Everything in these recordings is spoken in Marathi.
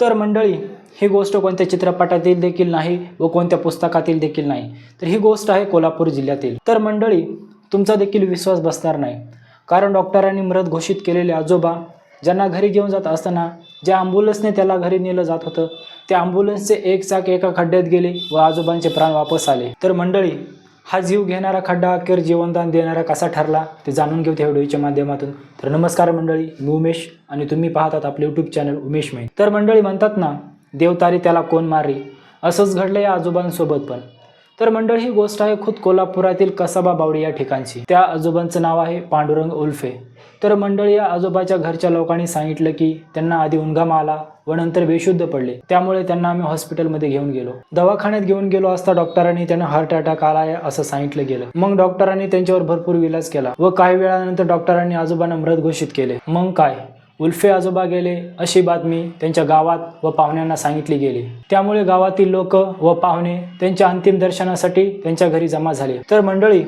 तर मंडळी ही गोष्ट कोणत्या चित्रपटातील देखील नाही व कोणत्या पुस्तकातील देखील नाही. तर ही गोष्ट आहे कोल्हापूर जिल्ह्यातील. तर मंडळी तुमचा देखील विश्वास बसणार नाही. कारण डॉक्टरांनी मृत घोषित केलेले आजोबा ज्यांना घरी घेऊन जात असताना ज्या ॲम्ब्युलन्सने त्याला घरी नेलं जात होतं त्या ॲम्ब्युलन्सचे एक चाक एका खड्ड्यात गेले व आजोबांचे प्राण वापस आले. तर मंडळी हा जीव घेणारा खड्डा अखेर जीवनदान देणारा कसा ठरला ते जाणून घेऊ त्या व्हिडिओच्या माध्यमातून. तर नमस्कार मंडळी मी उमेश आणि तुम्ही पाहतात आपले यूट्यूब चॅनल उमेश मै तर मंडळी म्हणतात ना देवतारी त्याला कोण मारी असंच घडलं या आजोबांसोबत पण. तर मंडळी ही गोष्ट आहे खुद कोल्हापुरातील कसबा बावडी या ठिकाणची. त्या आजोबांचं नाव आहे पांडुरंग उल्फे. तर मंडळी या आजोबाच्या घरच्या लोकांनी सांगितलं की त्यांना आधी उंगाम आला व नंतर बेशुद्ध पडले. त्यामुळे त्यांना आम्ही हॉस्पिटलमध्ये घेऊन गेलो. दवाखान्यात घेऊन गेलो असता डॉक्टरांनी त्यांना हार्ट अटॅक आला आहे असं सांगितलं गेलं. मग डॉक्टरांनी त्यांच्यावर भरपूर विलास केला व काही वेळानंतर डॉक्टरांनी आजोबांना मृत घोषित केले. मग काय? उल्फे आजोबा गेले अशी बातमी त्यांच्या गावात व पाहुण्यांना सांगितली गेली. त्यामुळे गावातील लोक व पाहुणे त्यांच्या अंतिम दर्शनासाठी त्यांच्या घरी जमा झाले. तर मंडळी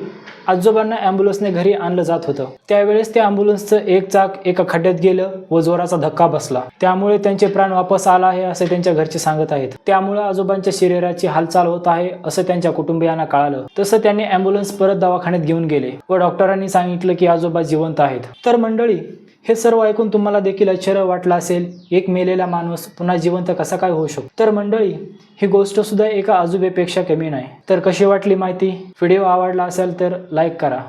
आजोबांना ॲम्ब्युलन्सने घरी आणलं जात होतं. त्यावेळेस त्या अँब्युलन्सचं एक चाक एका खड्ड्यात गेलं व जोराचा धक्का बसला. त्यामुळे त्यांचे प्राण वापस आला आहे असे त्यांच्या घरचे सांगत आहेत. त्यामुळे आजोबांच्या शरीराची हालचाल होत आहे असं त्यांच्या कुटुंबियांना कळालं. तसं त्यांनी ॲम्ब्युलन्स परत दवाखान्यात घेऊन गेले व डॉक्टरांनी सांगितलं की आजोबा जिवंत आहेत. तर मंडळी हे सर्व ऐकून तुम्हाला देखील आश्चर्य वाटलं असेल. एक मेलेला माणूस पुन्हा जिवंत कसा काय होऊ शकतो? तर मंडळी ही गोष्ट सुद्धा एका आजोबेपेक्षा कमी नाही. तर कशी वाटली माहिती? व्हिडिओ आवडला असेल तर लाईक करा.